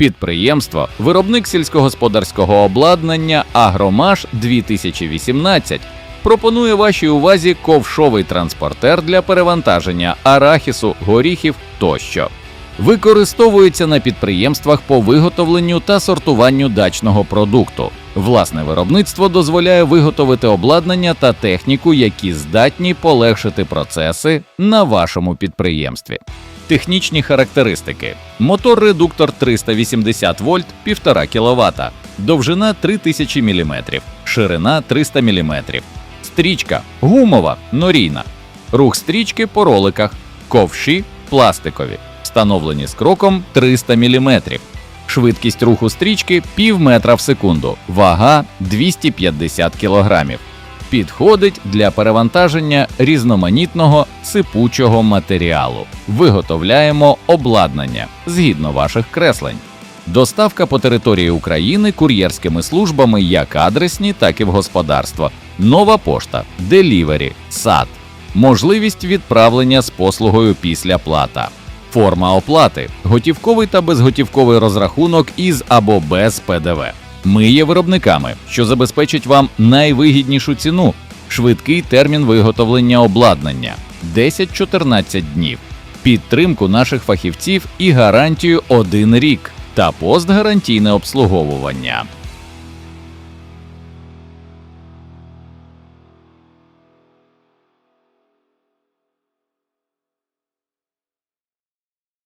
Підприємство, виробник сільськогосподарського обладнання Агромаш 2018 пропонує вашій увазі ковшовий транспортер для перевантаження арахісу, горіхів тощо. Використовується на підприємствах по виготовленню та сортуванню дачного продукту. Власне виробництво дозволяє виготовити обладнання та техніку, які здатні полегшити процеси на вашому підприємстві. Технічні характеристики: мотор-редуктор 380 вольт 1,5 кВт, довжина 3000 мм, ширина 300 мм, стрічка гумова, норійна, рух стрічки по роликах, ковші пластикові, встановлені з кроком 300 мм. Швидкість руху стрічки пів метра в секунду, вага 250 кг. Підходить для перевантаження різноманітного сипучого матеріалу. Виготовляємо обладнання згідно ваших креслень. Доставка по території України кур'єрськими службами як адресні, так і в господарство. Нова пошта, делівері, сад. Можливість відправлення з послугою після плата. Форма оплати готівковий та безготівковий розрахунок із або без ПДВ. Ми є виробниками, що забезпечить вам найвигіднішу ціну, швидкий термін виготовлення обладнання 10-14 днів, підтримку наших фахівців і гарантію 1 рік та постгарантійне обслуговування.